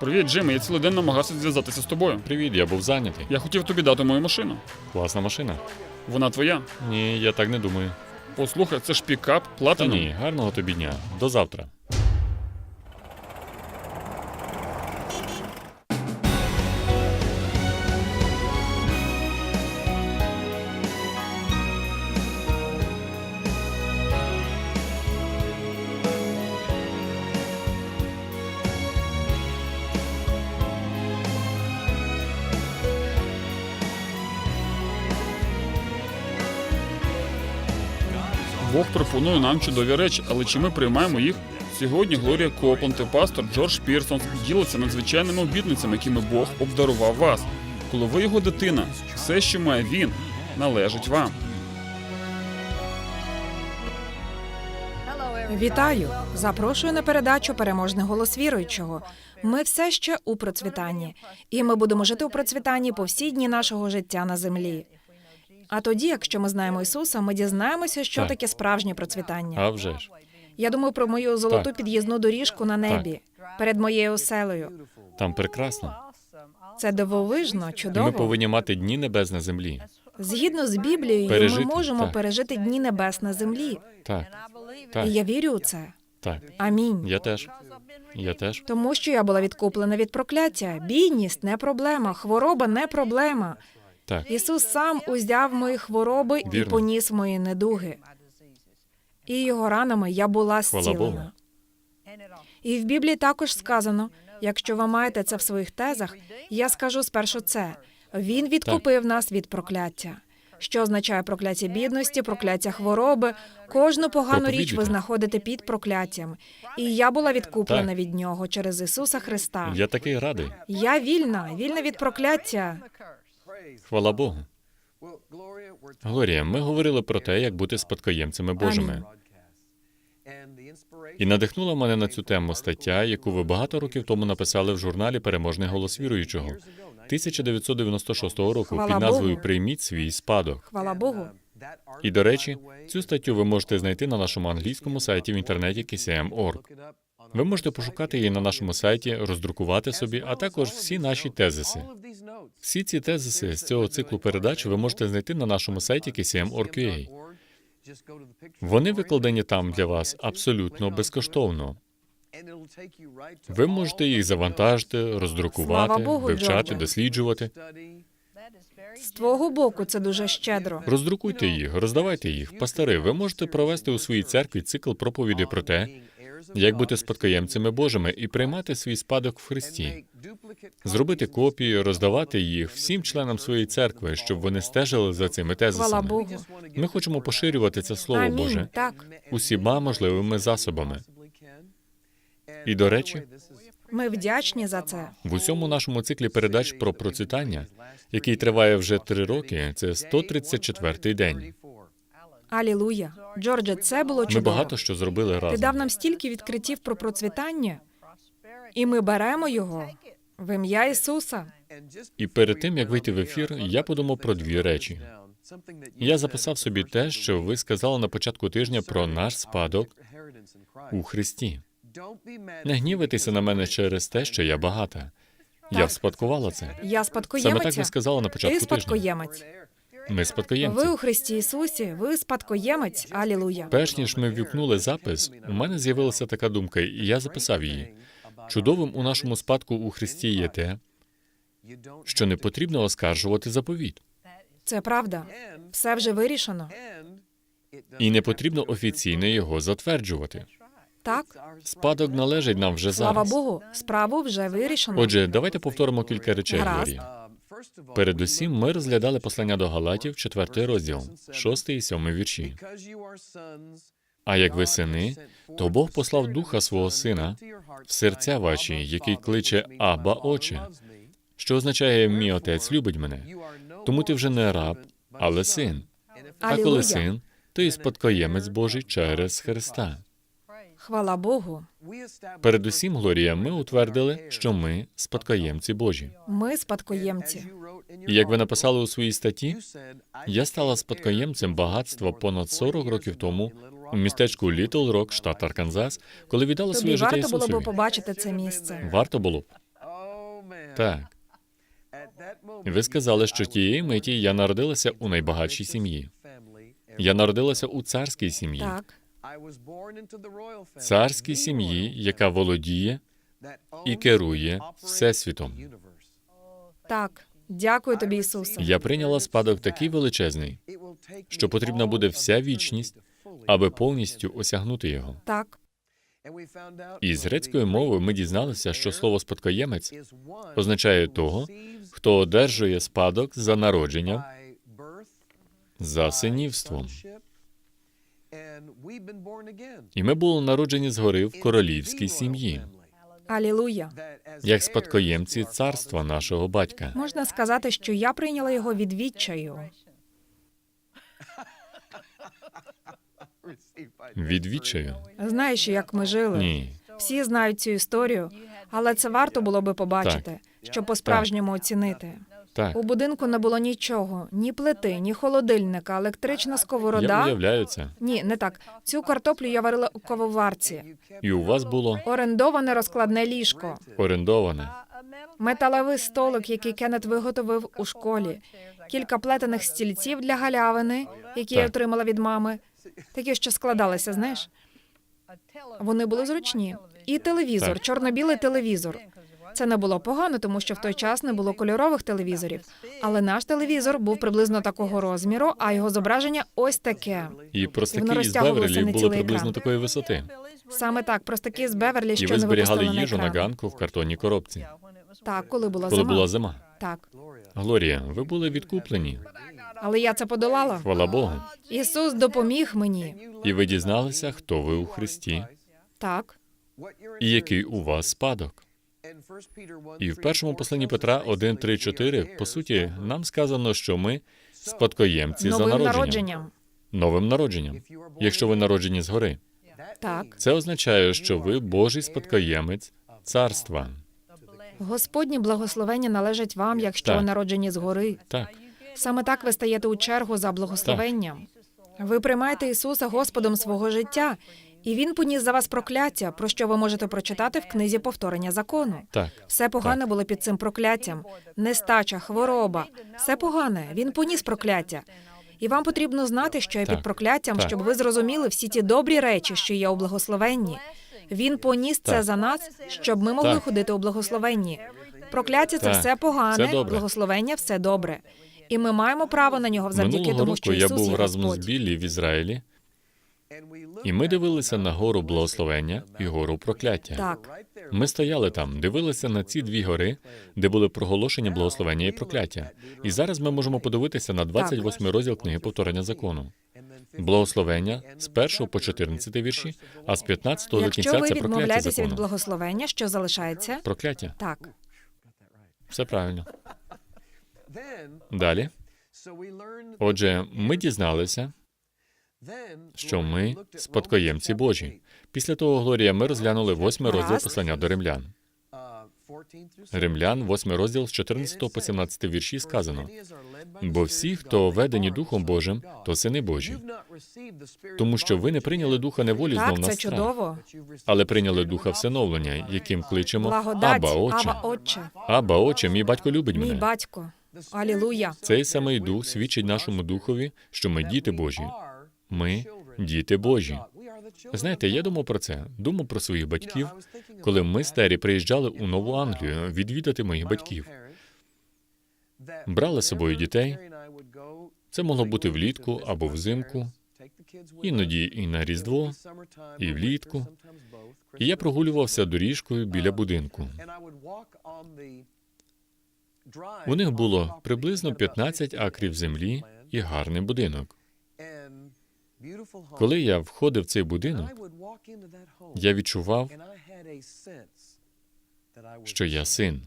Привіт, Джиме, я цілий день намагався зв'язатися з тобою. Привіт, я був зайнятий. Я хотів тобі дати мою машину. Класна машина. Вона твоя. Ні, я так не думаю. Послухай, це ж пікап, Та ні, гарного тобі дня. До завтра. Пропонує нам чудові речі, але чи ми приймаємо їх? Сьогодні Глорія Копланд і пастор Джордж Пірсон діляться надзвичайними обітницями, якими Бог обдарував вас. Коли ви його дитина, все, що має він, належить вам. Вітаю! Запрошую на передачу Переможний голос віруючого. Ми все ще у процвітанні, і ми будемо жити у процвітанні по всі дні нашого життя на землі. А тоді, якщо ми знаємо Ісуса, ми дізнаємося, що Так. таке справжнє процвітання. А вже ж. Я думаю про мою золоту Так. під'їзну доріжку на небі перед моєю оселею. Там прекрасно. Це дивовижно, І ми повинні мати дні небес на землі. Згідно з Біблією, Пережити, ми можемо так. пережити дні небес на землі. Так, І так, я вірю у це. так. Амінь. Я теж. Я теж. Тому що я була відкуплена від прокляття. Бідність не проблема, хвороба не проблема. Так. Ісус сам узяв мої хвороби і поніс мої недуги. І його ранами я була зцілена. І в Біблії також сказано: якщо ви маєте це в своїх тезах, я скажу спершу це: він відкупив нас від прокляття. Що означає прокляття бідності, прокляття хвороби? Кожну погану річ ви знаходите під прокляттям. І я була відкуплена Так. від нього через Ісуса Христа. Я такий радий. Я вільна, вільна від прокляття. Хвала Богу. Глорія, ми говорили про те, як бути спадкоємцями Божими. І надихнула мене на цю тему стаття, яку ви багато років тому написали в журналі Переможний голос віруючого 1996 року Хвала під назвою Богу. Прийміть свій спадок. Хвала Богу. І до речі, цю статтю ви можете знайти на нашому англійському сайті в інтернеті KCM.org. Ви можете пошукати її на нашому сайті, роздрукувати собі, а також всі наші тезиси. Всі ці тезиси з цього циклу передач ви можете знайти на нашому сайті KCM.org.ua. Вони викладені там для вас абсолютно безкоштовно. Ви можете їх завантажити, роздрукувати, Богу, вивчати, Джордже. досліджувати. З твого боку це дуже щедро. Роздрукуйте їх, роздавайте їх. Пастори, ви можете провести у своїй церкві цикл проповідей про те, як бути спадкоємцями Божими і приймати свій спадок в Христі. Зробити копії, роздавати їх всім членам своєї церкви, щоб вони стежили за цими тезисами. Богу. Ми хочемо поширювати це слово Амінь. Боже Так, усіма можливими засобами. І до речі, ми вдячні за це. в усьому нашому циклі передач про процвітання, який триває вже три роки, це 134-й день. Алілуя. Джордже, це було Ми багато що зробили Ти дав нам стільки відкриттів про процвітання, і ми беремо його в ім'я Ісуса. І перед тим як вийти в ефір, я подумав про дві речі. Я записав собі те, що ви сказали на початку тижня про наш спадок у Христі. Не гнівайтеся на мене через те, що я багата. Я вспадкувала це. Я спадкоємець. Саме так ви сказали на Ти початку тижня. спадкоємець. Ми спадкоємці. Ви у Христі Ісусі, ви спадкоємець. Алілуя. Перш ніж ми ввікнули запис, у мене з'явилася така думка, і я записав її. Чудовим у нашому спадку у Христі є те, що не потрібно оскаржувати заповіт, Це правда. Все вже вирішено. і не потрібно офіційно його затверджувати. Так, Спадок належить нам вже слава. Богу, справу вже вирішено. Отже, давайте повторимо кілька речей. Гаразд. Глорія. Передусім, ми розглядали послання до Галатів, четвертий розділ, шостий і сьомий вірші. А як ви сини, то Бог послав духа свого сина в серця ваші, який кличе Аба, Отче, що означає мій отець любить мене. Тому ти вже не раб, але син. А коли син, то і спадкоємець Божий через Христа. Хвала Богу. Передусім, Глорія, ми утвердили, що ми спадкоємці Божі. Ми спадкоємці. І як ви написали у своїй статті, я стала спадкоємцем багатства понад 40 років тому у містечку Літл Рок, штат Арканзас, коли віддала Тобі своє життя варто було б побачити це місце. Варто було б. Так. Ви сказали, що тієї миті я народилася у найбагатшій сім'ї. Я народилася у царській сім'ї, Так, царській сім'ї, яка володіє і керує всесвітом. так. Дякую тобі, Ісусе. Я прийняла спадок такий величезний, що потрібна буде вся вічність, аби повністю осягнути його. Так, І з грецької мови ми дізналися, що слово спадкоємець означає того, хто одержує спадок за народженням, за синівством. І ми були народжені згори в королівській сім'ї, алілуя. як спадкоємці царства нашого батька. Можна сказати, що я прийняла його від відчаю. Від відчаю? Знаєш, як ми жили? Ні. Всі знають цю історію, але це варто було би побачити, щоб по-справжньому оцінити. Так, У будинку не було нічого: ні плити, ні холодильника, електрична я сковорода. уявляю це. Ні, не так. Цю картоплю я варила у кавоварці. І у вас було Орендоване розкладне ліжко, орендоване. металевий столик, який Кеннет виготовив у школі, кілька плетених стільців для галявини, які я отримала від мами. Такі, що складалися, знаєш. Вони були зручні. І телевізор, Так. чорно-білий телевізор. Це не було погано, тому що в той час не було кольорових телевізорів. Але наш телевізор був приблизно такого розміру, а його зображення ось таке. І простаки із Беверлі були приблизно такої висоти. Саме так, простаки з Беверлі, І що ви не зберігали на їжу на ганку в картонній коробці. Так, коли була Коли зима. була зима. Так. Глорія, ви були відкуплені. Але я це подолала. Хвала Богу. Ісус допоміг мені. І ви дізналися, хто ви у Христі Так. і який у вас спадок. І в першому посланні Петра 1, 3, 4, по суті, нам сказано, що ми спадкоємці за народженням, народженням. новим народженням. Якщо ви народжені згори, Так. це означає, що ви Божий спадкоємець царства. Господні благословення належать вам, якщо Так. ви народжені згори. Так, Саме так ви стаєте у чергу за благословенням. Ви приймаєте Ісуса Господом свого життя, і Він поніс за вас прокляття, про що ви можете прочитати в книзі повторення закону. так, Все погане було під цим прокляттям. Нестача, хвороба, все погане. Він поніс прокляття. І вам потрібно знати, що є Так, під прокляттям, так. щоб ви зрозуміли всі ті добрі речі, що є у благословенні. Він поніс це за нас, щоб ми могли Так. ходити у благословенні. Прокляття це все погане, добре. благословення все добре. І ми маємо право на нього завдяки минулого тому, року що я був є разом з. Біллі в Ізраїлі, і ми дивилися на гору благословення і гору прокляття. Так, Ми стояли там, дивилися на ці дві гори, де були проголошені благословення і прокляття. І зараз ми можемо подивитися на 28 розділ книги повторення закону. Благословення з 1 по 14 вірші, а з 15 до кінця це прокляття відмовляєтеся від благословення, що залишається? Прокляття. Так, Все правильно. Далі. Отже, ми дізналися, що ми спадкоємці Божі. Після того, Глорія, ми розглянули восьмий розділ послання до римлян. Римлян, восьмий розділ з 14 по 17 вірші сказано: бо всі, хто ведені Духом Божим, то сини Божі. Тому що ви не прийняли духа неволі знов на страх, чудово. але прийняли духа всиновлення, яким кличемо Аба, Отче. Ава, Отче, Аба, Отче, мій батько любить мене. мій батько. Алілуя. Цей самий дух свідчить нашому духові, що ми діти Божі. Ми діти Божі. Знаєте, я думав про це. Думав про своїх батьків, коли ми з Террі приїжджали у Нову Англію відвідати моїх батьків. Брали з собою дітей. Це могло бути влітку або взимку, іноді і на Різдво, і влітку. І я прогулювався доріжкою біля будинку. У них було приблизно 15 акрів землі і гарний будинок. Коли я входив в цей будинок, я відчував, що я син.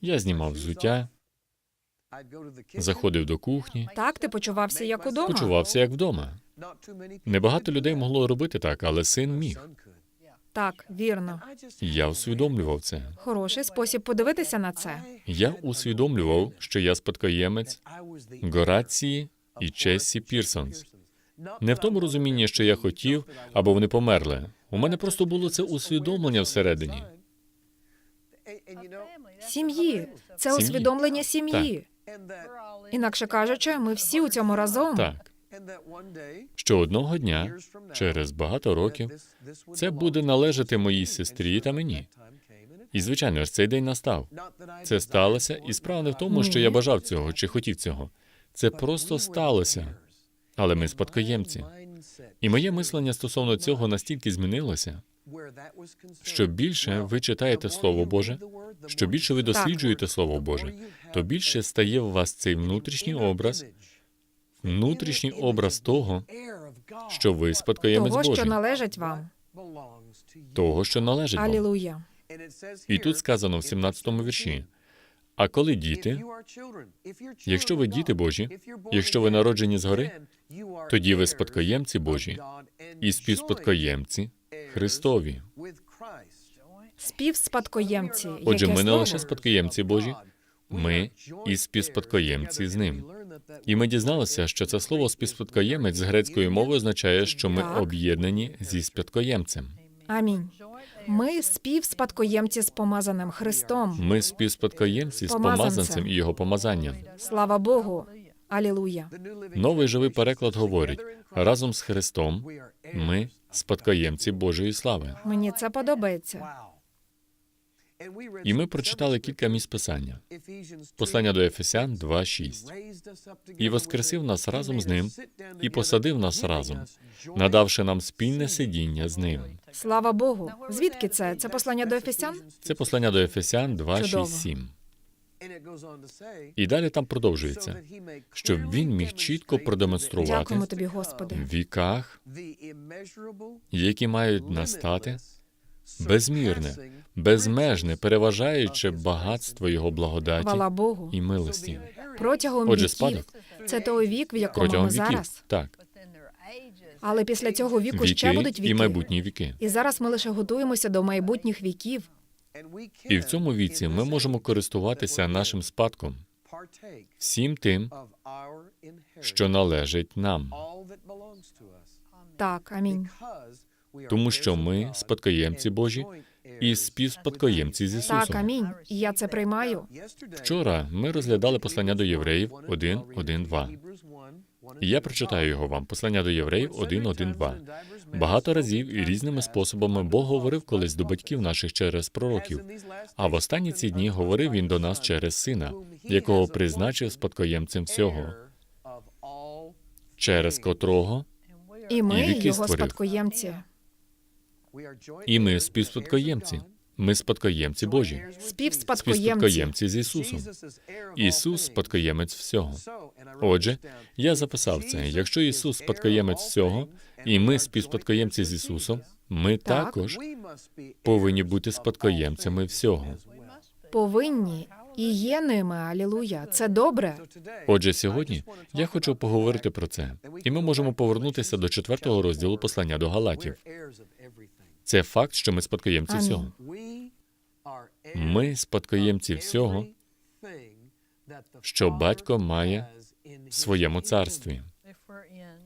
Я знімав взуття, заходив до кухні, Так, ти почувався як удома. почувався як вдома. Небагато людей могло робити так, але син міг. Так, вірно. Я усвідомлював це. Хороший спосіб подивитися на це. Я усвідомлював, що я спадкоємець Горації і Чесі Пірсонс. Не в тому розумінні, що я хотів, або вони померли. У мене просто було це усвідомлення всередині. Сім'ї це Сім'ї. усвідомлення сім'ї. Інакше кажучи, ми всі у цьому разом. Так, що одного дня, через багато років, це буде належати моїй сестрі та мені. І звичайно ж, цей день настав. Це сталося, і справа не в тому, що я бажав цього чи хотів цього. Це просто сталося. Але ми спадкоємці. І моє мислення стосовно цього настільки змінилося, що більше ви читаєте Слово Боже, що більше ви досліджуєте Слово Боже, то більше стає в вас цей внутрішній образ, внутрішній образ того, що ви спадкоємець Того, що Божий, належить вам. того, що належить вам. Алілуя. І тут сказано в 17-му вірші: а коли діти, якщо ви діти Божі, якщо ви народжені згори, тоді ви спадкоємці Божі і співспадкоємці Христові. Співспадкоємці. Отже, ми не лише спадкоємці Божі, ми і співспадкоємці з ним. І ми дізналися, що це слово співспадкоємець з грецької мови означає, що ми об'єднані зі спадкоємцем. Амінь. Ми співспадкоємці з помазаним Христом. Ми співспадкоємці з Помазанцем. і його помазанням. Слава Богу. Алілуя. Новий живий переклад говорить: разом з Христом ми спадкоємці Божої слави. Мені це подобається. І ми прочитали кілька місць писання. Послання до Ефесян 2.6. І воскресив нас разом з ним, і посадив нас разом, надавши нам спільне сидіння з ним. Слава Богу. Звідки це? Це послання до Ефесян? Це послання до Ефесян 2, 6, 7. І далі там продовжується, щоб він міг чітко продемонструвати Дякуємо тобі, Господи. в віках, які мають настати, безмірне, безмежне, переважаюче багатство його благодаті Хвала Богу. і милості. Протягом Отже, віків. спадок Це той вік, в якому протягом ми віків. зараз. Так, Але після цього віку ще будуть віки віки. і майбутні віки. І зараз ми лише готуємося до майбутніх віків. І в цьому віці ми можемо користуватися нашим спадком, всім тим, що належить нам, Так, амінь. Тому що ми спадкоємці Божі і співспадкоємці з Так, Ісусом. амінь. І я це приймаю. Вчора ми розглядали послання до євреїв 1, 1, 2. І я прочитаю його вам. Послання до євреїв 1, 1, 2. Багато разів і різними способами Бог говорив колись до батьків наших через пророків. А в останні ці дні говорив він до нас через сина, якого призначив спадкоємцем всього, через котрого І ми І віки його створив. спадкоємці. І ми співспадкоємці. Ми спадкоємці Божі, Співспадкоємці. з Ісусом. Ісус спадкоємець всього. Отже, я записав це. Якщо Ісус спадкоємець всього, і ми співспадкоємці з Ісусом, ми Так. також повинні бути спадкоємцями всього. Повинні і є ними. Алілуя. Це добре. Отже, сьогодні я хочу поговорити про це, і ми можемо повернутися до четвертого розділу послання до Галатів. Це факт, що ми спадкоємці всього. Ми спадкоємці всього, що батько має в своєму царстві,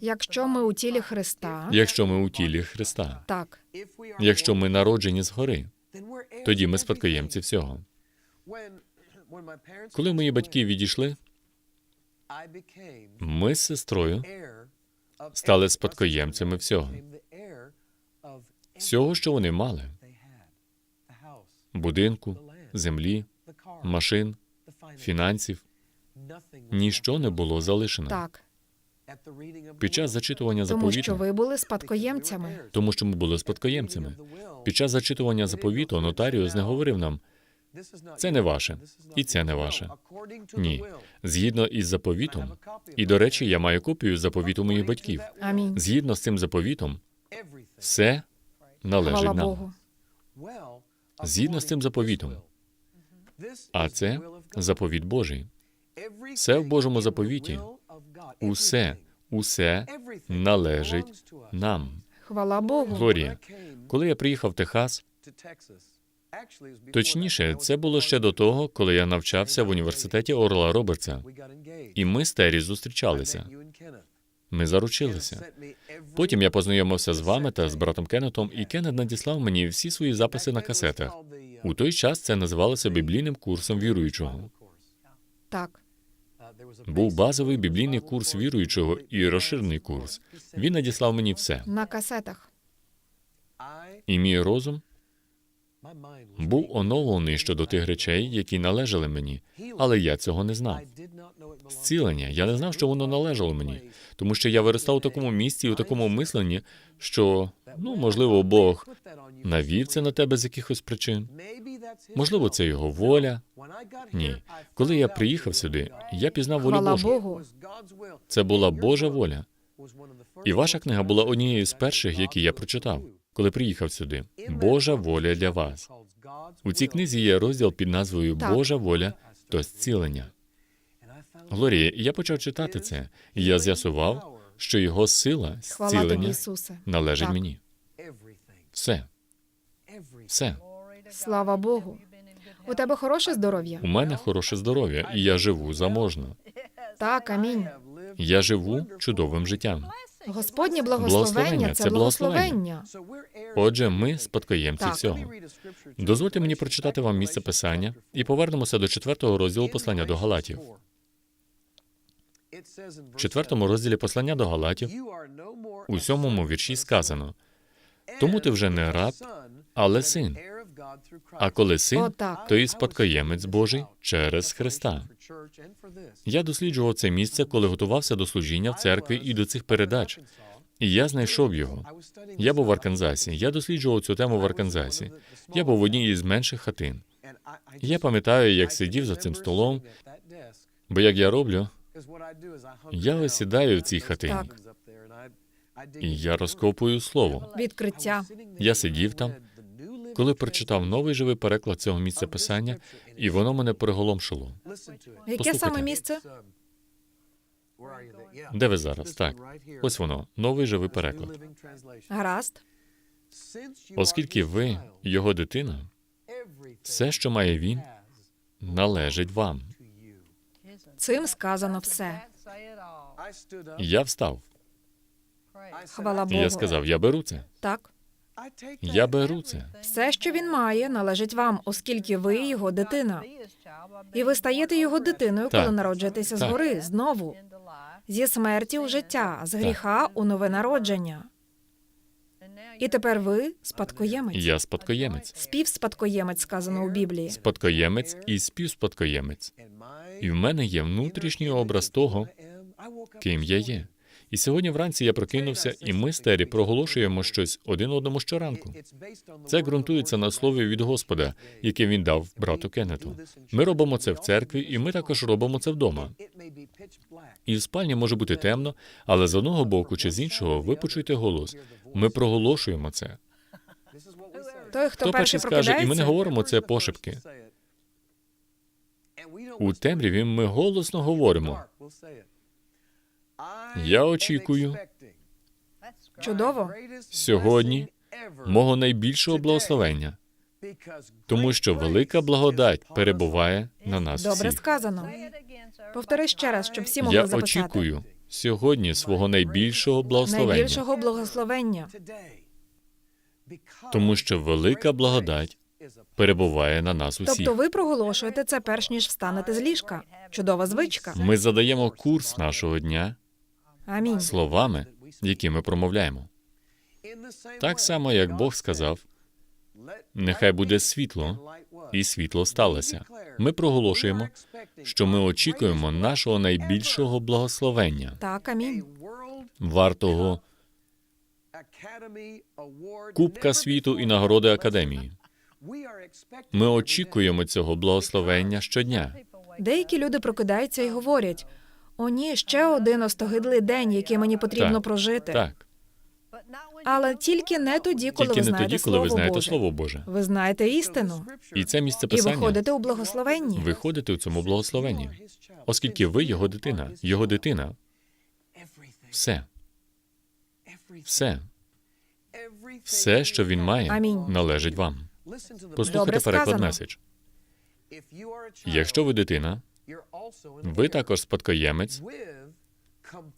Якщо ми у тілі Христа, якщо ми у тілі Христа, так. якщо ми народжені згори, тоді ми спадкоємці всього. Коли мої батьки відійшли, ми з сестрою стали спадкоємцями всього, всього, що вони мали: будинку, землі, машин, фінансів. Ніщо не було залишено. Так. Під час зачитування Тому що заповіту, ви були спадкоємцями. тому що ми були спадкоємцями. Під час зачитування заповіту нотаріус не говорив нам, це не ваше, і це не ваше. Ні, згідно із заповітом, і до речі, я маю копію заповіту моїх батьків. Амінь. Згідно з цим заповітом, все належить нам. Згідно з цим заповітом. А це заповіт Божий. Все в Божому заповіті. Усе, усе належить нам. Хвала Богу. Глорія, коли я приїхав в Техас, точніше, це було ще до того, коли я навчався в університеті Орла Робертса, і ми з Террі зустрічалися. Ми заручилися. Потім я познайомився з вами та з братом Кеннетом, і Кеннет надіслав мені всі свої записи на касетах. У той час це називалося біблійним курсом віруючого. Так. Був базовий біблійний курс віруючого і розширений курс. Він надіслав мені все. На касетах. І мій розум був оновлений щодо тих речей, які належали мені, але я цього не знав. Зцілення. Я не знав, що воно належало мені, тому що я виростав у такому місці і у такому мисленні, що ну можливо Бог навів це на тебе з якихось причин. Можливо, це його воля. Ні, коли я приїхав сюди, я пізнав волю Божу. Богу. Це була Божа воля. І ваша книга була однією з перших, які я прочитав, коли приїхав сюди. Божа воля для вас. У цій книзі є розділ під назвою Божа воля то зцілення. Глорія, я почав читати це, і я з'ясував, що його сила зцілення належить Так. мені. Все, все. Слава Богу. У тебе хороше здоров'я? У мене хороше здоров'я, і я живу заможно. Так, амінь. Я живу чудовим життям. Господнє Благословення благословення це благословення. Отже, ми спадкоємці Так. цього. Дозвольте мені прочитати вам місце писання і повернемося до четвертого розділу послання до Галатів. В четвертому розділі послання до Галатів у сьомому вірші сказано: тому ти вже не раб, але син. А коли син, Отак. то і спадкоємець Божий через Христа. Я досліджував це місце, коли готувався до служіння в церкві і до цих передач. І я знайшов його. Я був в Арканзасі. Я досліджував цю тему в Арканзасі. Я був в одній із менших хатин. Я пам'ятаю, як сидів за цим столом, бо як я роблю, Я висідаю в цій хатині. І я розкопую слово. Відкриття. Я сидів там, коли прочитав новий живий переклад цього місця писання, і воно мене приголомшило. Яке саме місце? Де ви зараз? Так, ось воно, новий живий переклад. Гаразд. Оскільки ви його дитина, все, що має він, належить вам. Цим сказано все. Я встав. Хвала Богу. я сказав: я беру це. Так. Я беру це. Все, що він має, належить вам, оскільки ви його дитина. І ви стаєте його дитиною, Так. коли народжуєтеся Так. згори, знову. Зі смерті у життя, з гріха у нове народження. І тепер ви спадкоємець. Я спадкоємець. Співспадкоємець сказано у Біблії. Спадкоємець і співспадкоємець. І в мене є внутрішній образ того, ким я є. І сьогодні вранці я прокинувся, і ми з Тері проголошуємо щось один одному щоранку. Це ґрунтується на слові від Господа, яке він дав брату Кеннету. Ми робимо це в церкві, і ми також робимо це вдома. І в спальні може бути темно, але з одного боку чи з іншого ви почуєте голос. Ми проголошуємо це. Той, хто, Хто перший скаже, і ми не говоримо це пошепки. У темряві ми голосно говоримо. Я очікую Чудово. сьогодні мого найбільшого благословення, тому що велика благодать перебуває на нас Добре всіх. сказано. Повтори ще раз, щоб всі могли Я записати. очікую сьогодні свого найбільшого благословення, Найбільшого благословення. тому що велика благодать перебуває на нас усіх. Тобто ви проголошуєте це перш ніж встанете з ліжка. Чудова звичка. Ми задаємо курс нашого дня Амінь. словами, які ми промовляємо. Так само, як Бог сказав, нехай буде світло, і світло сталося. Ми проголошуємо, що ми очікуємо нашого найбільшого благословення, Так, амінь. вартого Кубка світу і нагороди академії. Ми очікуємо цього благословення щодня. Деякі люди прокидаються і говорять: о, ні, ще один остогидлий день, який мені потрібно Так, прожити. Так, Але тільки не тоді, коли тільки ви не знаєте тоді, коли ви знаєте Боже. Слово Боже. Ви знаєте істину І це місце і писання виходите у благословенні. виходите у цьому благословенні, оскільки ви його дитина, його дитина. Все, все, все, що він має, Амінь. належить вам. Добре Послухайте переклад сказано. меседж. Якщо ви дитина, ви також спадкоємець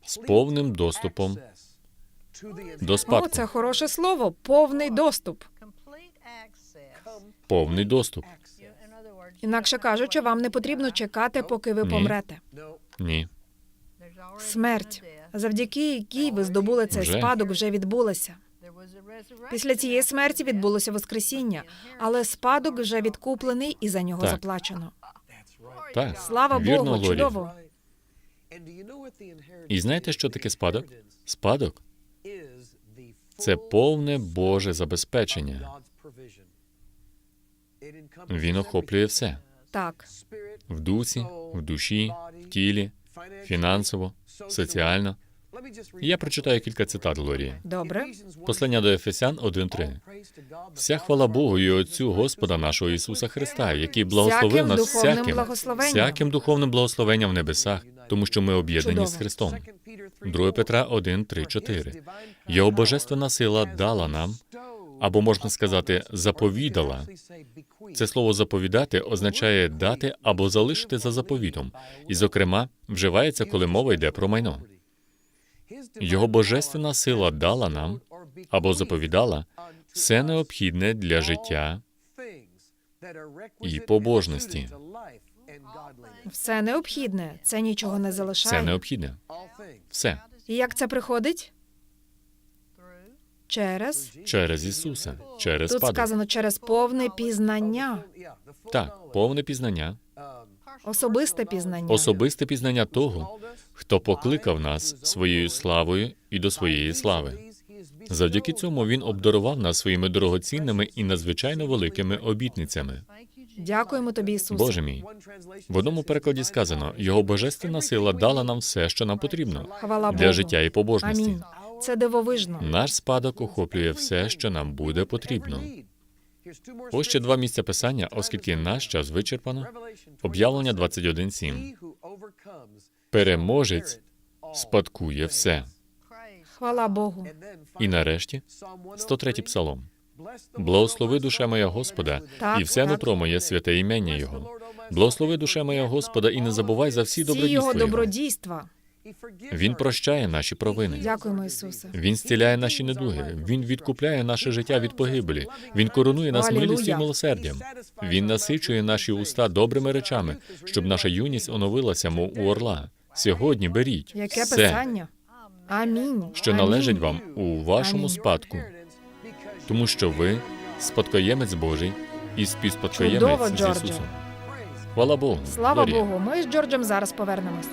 з повним доступом до О, це хороше слово, повний доступ. повний доступ. Інакше кажучи, вам не потрібно чекати, поки ви Ні. помрете. Ні. Смерть, завдяки якій ви здобули цей Вже. спадок, вже відбулася. Після цієї смерті відбулося Воскресіння, але спадок вже відкуплений і за нього Так. заплачено. Так, Слава вірно, Богу, Лорі. чудово. І знаєте, що таке спадок? Спадок Це повне Боже забезпечення. Він охоплює все Так, в дусі, в душі, в тілі, фінансово, соціально. Я прочитаю кілька цитат Глорії. добре. Послання до Ефесян 1.3. Вся хвала Богу і Отцю Господа нашого Ісуса Христа, який благословив нас всяким, всяким духовним благословенням в небесах, тому що ми об'єднані Чудово. з Христом. 2 Петра 1, 3, 4. Його божественна сила дала нам, або можна сказати, заповідала. Це слово заповідати означає дати або залишити за заповітом, і, зокрема, вживається, коли мова йде про майно. Його божественна сила дала нам або заповідала все необхідне для життя і побожності. Все необхідне, це нічого не все залишає. необхідне. Все І як це приходить? Через через Ісуса, через тут спадок. сказано через повне пізнання, Так, повне пізнання, особисте пізнання. особисте пізнання того, хто покликав нас своєю славою і до своєї слави. Завдяки цьому він обдарував нас своїми дорогоцінними і надзвичайно великими обітницями. Дякуємо тобі, Ісусе. Боже мій, в одному перекладі сказано: його божественна сила дала нам все, що нам потрібно Хвала для Богу. життя і побожності. Амінь. Це дивовижно. Наш спадок охоплює все, що нам буде потрібно. Ось ще два місця писання, оскільки наш час вичерпано. Об'явлення 21.7. Переможець спадкує все. Хвала Богу. І нарешті 103 псалом. Благослови душа моя Господа, Так, і все нутро моє святе імення Його. Благослови душа моя Господа, і не забувай за всі добродійства Його. добродійства. Він прощає наші провини. Дякуємо, Ісусе. Він зціляє наші недуги. Він відкупляє наше життя від погибелі. Він коронує нас Алілуя. милістю і милосердям. Він насичує наші уста добрими речами, щоб наша юність оновилася, мов у орла. Сьогодні беріть Яке все, писання? Амінь. що Амінь. належить вам у вашому Амінь. спадку, тому що ви спадкоємець Божий і Чудово, з Ісусом. Хвала Богу. Слава Глорія. Богу. Ми з Джорджем зараз повернемось.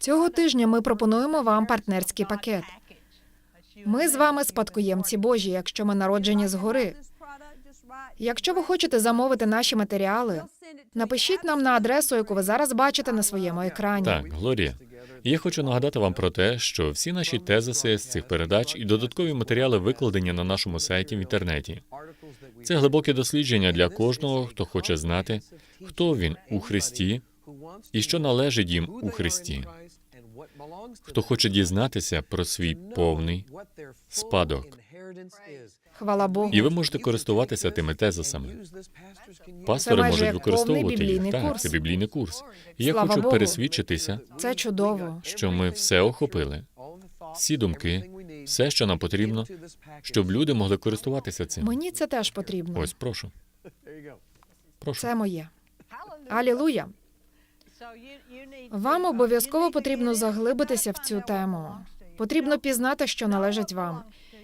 Цього тижня ми пропонуємо вам партнерський пакет. Ми з вами спадкоємці Божі, якщо ми народжені згори. Якщо ви хочете замовити наші матеріали, напишіть нам на адресу, яку ви зараз бачите на своєму екрані. Так, Глорія. Я хочу нагадати вам про те, що всі наші тезиси з цих передач і додаткові матеріали викладені на нашому сайті в інтернеті. Це глибоке дослідження для кожного, хто хоче знати, хто він у Христі і що належить їм у Христі. Хто хоче дізнатися про свій повний спадок. Хвала Богу. І ви можете користуватися тими тезисами. Пастори Це можуть використовувати їх. Так, курс. це біблійний курс. І я Слава хочу Богу. пересвідчитися, Це чудово. що ми все охопили, всі думки, все, що нам потрібно, щоб люди могли користуватися цим. Мені це теж потрібно. Ось, прошу. Прошу. Це моє. Алілуя. Вам обов'язково потрібно заглибитися в цю тему. Потрібно пізнати, що належить вам.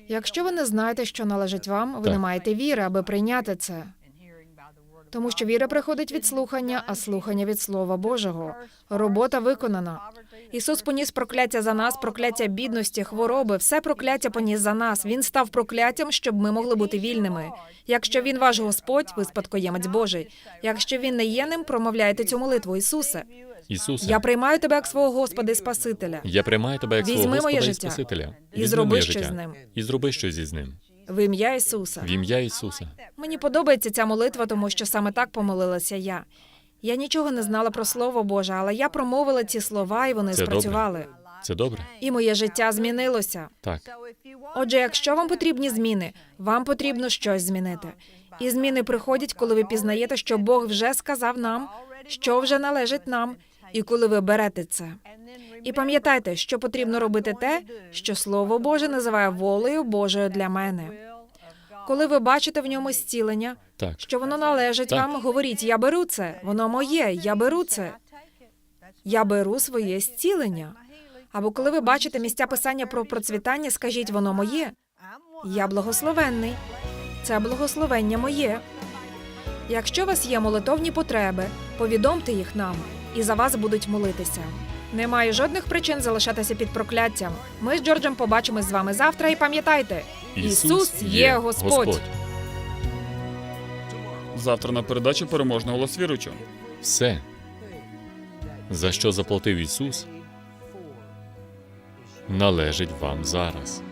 Якщо ви не знаєте, що належить вам, ви Так. не маєте віри, аби прийняти це. Тому що віра приходить від слухання, а слухання від Слова Божого. Робота виконана. Ісус поніс прокляття за нас, прокляття бідності, хвороби, все прокляття поніс за нас. Він став прокляттям, щоб ми могли бути вільними. Якщо він ваш Господь, ви спадкоємець Божий. Якщо він не є ним, промовляйте цю молитву, Ісусе. Ісусе, Я приймаю тебе як свого Господа і Спасителя. я приймаю тебе як Візьми свого моє Господа і Спасителя. і зроби моє щось життя. з ним. І зроби щось із ним. В ім'я Ісуса. В ім'я Ісуса. Мені подобається ця молитва, тому що саме так помолилася я. Я нічого не знала про Слово Боже, але я промовила ці слова, і вони Це добре. спрацювали. Це добре? І моє життя змінилося. Так. Отже, якщо вам потрібні зміни, вам потрібно щось змінити. І зміни приходять, коли ви пізнаєте, що Бог вже сказав нам, що вже належить нам, і коли ви берете це. І пам'ятайте, що потрібно робити те, що Слово Боже називає волею Божою для мене. Коли ви бачите в ньому зцілення, Так. що воно належить Так. вам, говоріть: я беру це, воно моє, я беру це. Я беру своє зцілення. Або коли ви бачите місця писання про процвітання, скажіть, воно моє. Я благословенний. Це благословення моє. Якщо у вас є молитовні потреби, повідомте їх нам, і за вас будуть молитися. Немає жодних причин залишатися під прокляттям. Ми з Джорджем побачимось з вами завтра і пам'ятайте, Ісус є Господь. Завтра на передачі переможний голос. Все, за що заплатив Ісус, належить вам зараз.